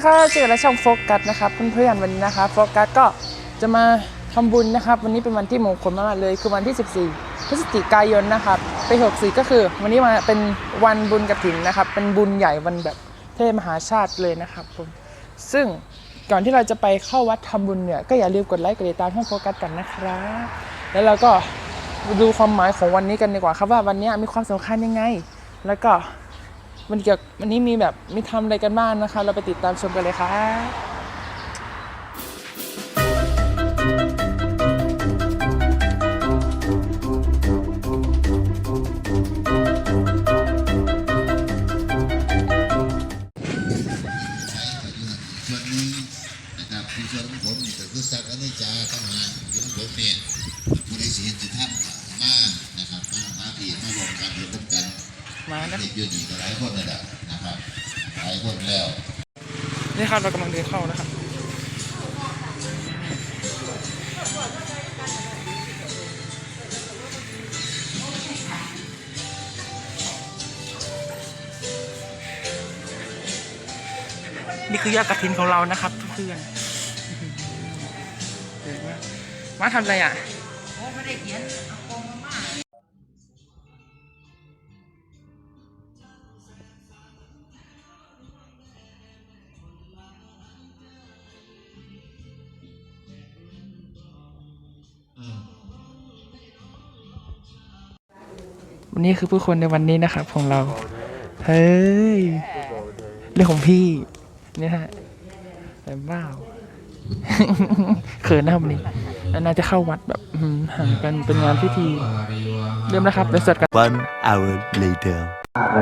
ดีค่ะเจอและช่องโฟกัสนะครับเพื่อนๆวันนี้นะคะโฟกัสก็จะมาทำบุญนะครับ วันนี้เป็นวันที่มงคลมากเลยคือวันที่ 14 พฤศจิกายนนะครับปี64ก็คือ วันนี้มาเป็นวันบุญกระถินนะครับ เป็นบุญใหญ่วันแบบเทศมหาชาติเลยนะครับผมซึ่งก่อนที่เราจะไปเข้าวัดทำบุญเนี่ยก็อย่าลืมกดไลค์กดติดตามช่องโฟกัสกันนะครับแล้วเราก็ดูความหมายของวันนี้กันดีกว่าครับว่าวันนี้มีความสำคัญยังไง แล้วก็ มันเกี่ยวกับวันนี้มีแบบมีทำอะไรกันบ้างนะคะ เราไปติดตามชมกันเลยค่ะ อยู่นี่ก็หลายคนนั่นแหละนะครับหลายคนแล้วนี่ครับเรากำลังเดินเข้านะครับนี่คือยอดกระถินของเรานะครับเพื่อนเดี๋ยวมามาทำอะไรอะ วันนี้คือผู้คนในวันนี้นะครับของเรา เฮ้ย เรื่องของพี่เนี่ยฮะแต่บ้าวเขินนะครับวันนี้น่าจะเข้าวัดแบบอื้อหือห่างกันเป็นงานพิธี เริ่มนะครับเป็นสดกัน One hour later.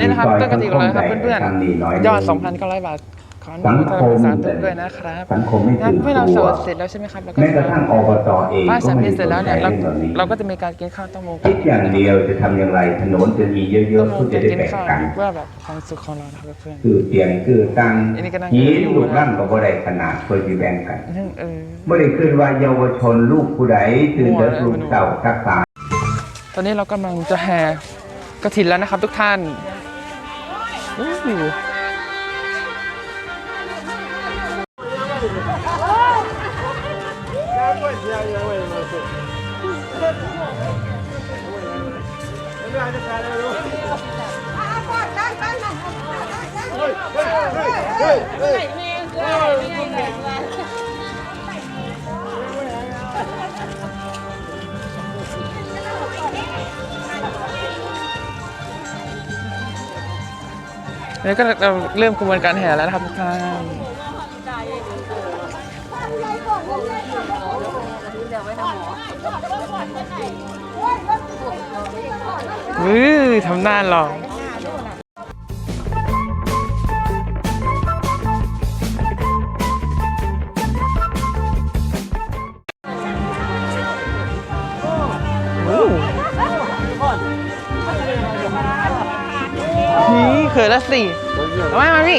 นี่นะครับต้นกระถิ่นของเราครับเพื่อนๆยอด 2,900 บาทข ออนุโมทนาสาธุด้วยนะครับสังคมไม่งั้นตื่นเมื่อเราสวดเสร็จแล้วใช่ไหมครับเราก็แม้กระทั่งอบตเองก็สาไม่มีเสร็จแล้วเนี่ยเราสนใจเรื่องเหล่านี้เราก็จะมีการกินข้าวต้องโมคิดอย่างเดียวจะทำอย่างไรถนนจะมีเยอะๆเพื่อจะได้แบ่งกันเพื่อแบบความสุขของเรานครับเพื่อนคือเตียงคือตังอันนี้ก็ตังยีอยู่ลูกร่างก็บ่ได้ขนาดเพื่อจะแบ่งกันๆซึ่อไม่ได้ขึ้นว่าเยาวชนลูกผู้ใดตื่นเดินลูกเต่าทักษาตอนนี้เรากำลังจะแห่กระถินแล้วนะครับทุกท่าน อู้หูแล้วก็เราเริ่มกระบวนการแห่แล้วนะครับทุกท่าน วื้อทำหน้าหล่ออู้นี่เขินละสิเอาไว้มาพี่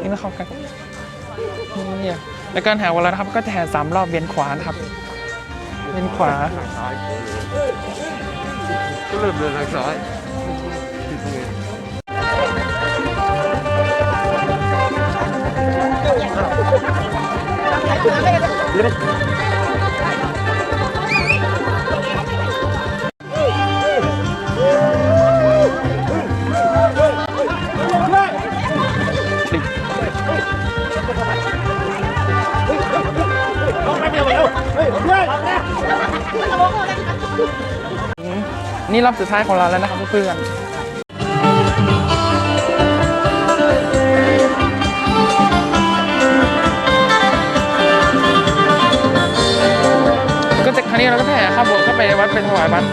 นี่นะครับกันนี่แล้วก็แถววันแล้วนะครับก็แห่สามรอบเวียนขวานะครับ เวียนขวาก็เริ่มเดินทางซ้าย นี่รอบสุดท้ายของเราแล้วนะครับเพื่อนก็จะครั้งนี้เราก็แผ่ข้าวบวชเข้าไปวัดไปถวายวัด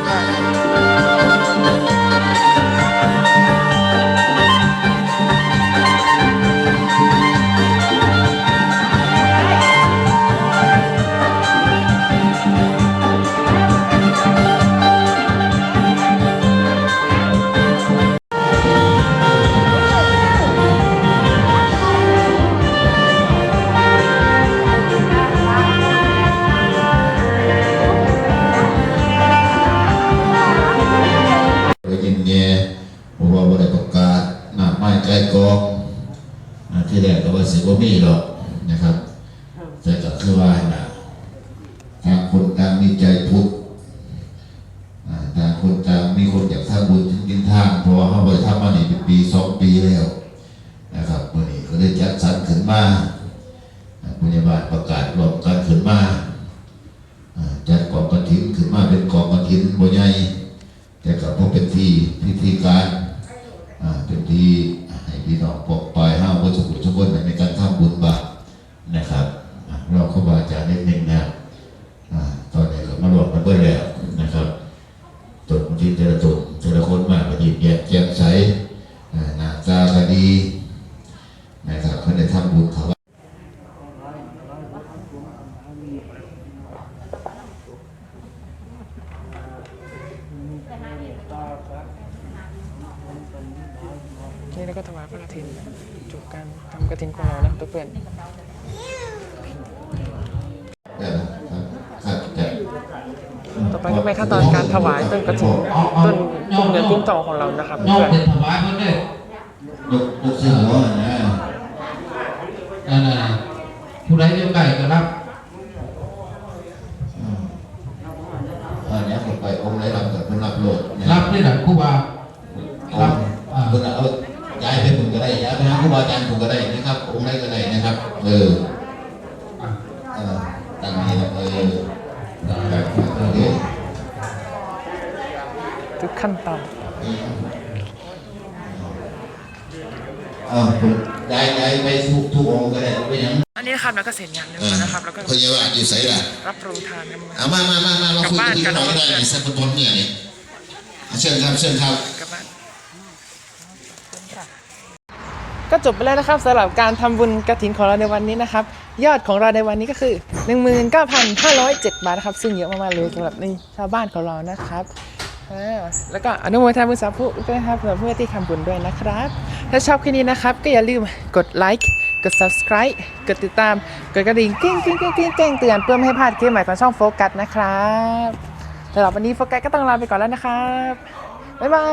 สิบ่มีหรอกนะครับ แต่ก็คือว่าน่ะต่างคนต่างมีใจพุทธอ่าต่างคนต่างมีคนอยากทำบุญถึงกินทางเพราะว่าเขาไปทำมานี่เป็นปีสองปีแล้วนะครับวันนี้ก็ได้จัดสรรขึ้นมาอ่าพยาบาลประกาศรวมกันขึ้นมาอ่าจัดกองกฐินขึ้นมาเป็นกองกฐินบ่ใหญ่ แต่ก็พอเป็นที่พิธีการอ่าเป็นที่ให้พี่น้องปกปล่อยห้าววัตถุทุกคนในการทำบุญบาปนะครับอ่าเราเข้าบาอาจารย์นิดนึงนะอ่าตอนนี้ ก็มารวมกันเบื่อแล้วนะครับตนที่แต่ละตนแต่ละคนมาก็หยิบแยกแจ่มใสหน้าตาก็ดีนะครับเพื่อได้ทำบุญเขานี่เราก็ถวายพระกฐินจบการทำกฐินของเรานะตัวเพื่อน ไปก็เป็นขั้นตอนการถวายต้นกฐินต้นกุ้งเงินกุ้งทองของเรานะครับนอกเพื่อนเป็นถวายเพิ่นเด้อยกยกเสื้อหัวนะนั่นน่ะผู้ใดอยู่ใกล้ก็รับอันนี้ผมไปองค์ไหนรับกับคนรับโหลดนะรับนี่แหละครูบาครับคุณเอาย้ายไปผมก็ได้ย้ายไปหาครูบาอาจารย์ผมก็ได้ กขั้นตอนเออผมย้ายย้ายไปทุกทุกองค์ก็ได้ไม่ยังอันนี้นะครับแล้วก็เสร็จงานเรียบเอร้ออยนะครับแล้วก็พยาบาลอยู่ใส่ละรับโรงทานกันมาเอามามามามาเราคุยกันที่หน่อยได้ในสัปดาห์เนี่ยนี่เอาเชิญครับเชิญครับกลับบ้านก็จบไปแล้วนะครับสำหรับการทำบุญกระถินของเราในวันนี้นะครับ ยอดของเราในวันนี้ก็คือ 19,507 บาทนะครับ ซึ่งเยอะมากๆเลยสำหรับในชาวบ้านของเรานะครับอ่า แล้วก็อนุโมทนาบุญสาธุด้วยนะครับสำหรับเพื่อที่ทำบุญด้วยนะครับ ถ้าชอบคลิปนี้นะครับ ก็อย่าลืมกดไลค์กด subscribe กดติดตาม กดกระดิ่งกิ้งกิ้งกิ้งกิ้งแจ้งเตือนเพื่อไม่ให้พลาดคลิปใหม่ของช่องโฟกัสนะครับสำหรับวันนี้โฟกัสก็ต้องลาไปก่อนแล้วนะครับ บ๊ายบา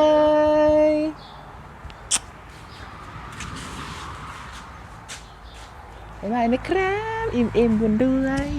ยบ๊ายบายนะครับ อิ่มเอมบุญด้วย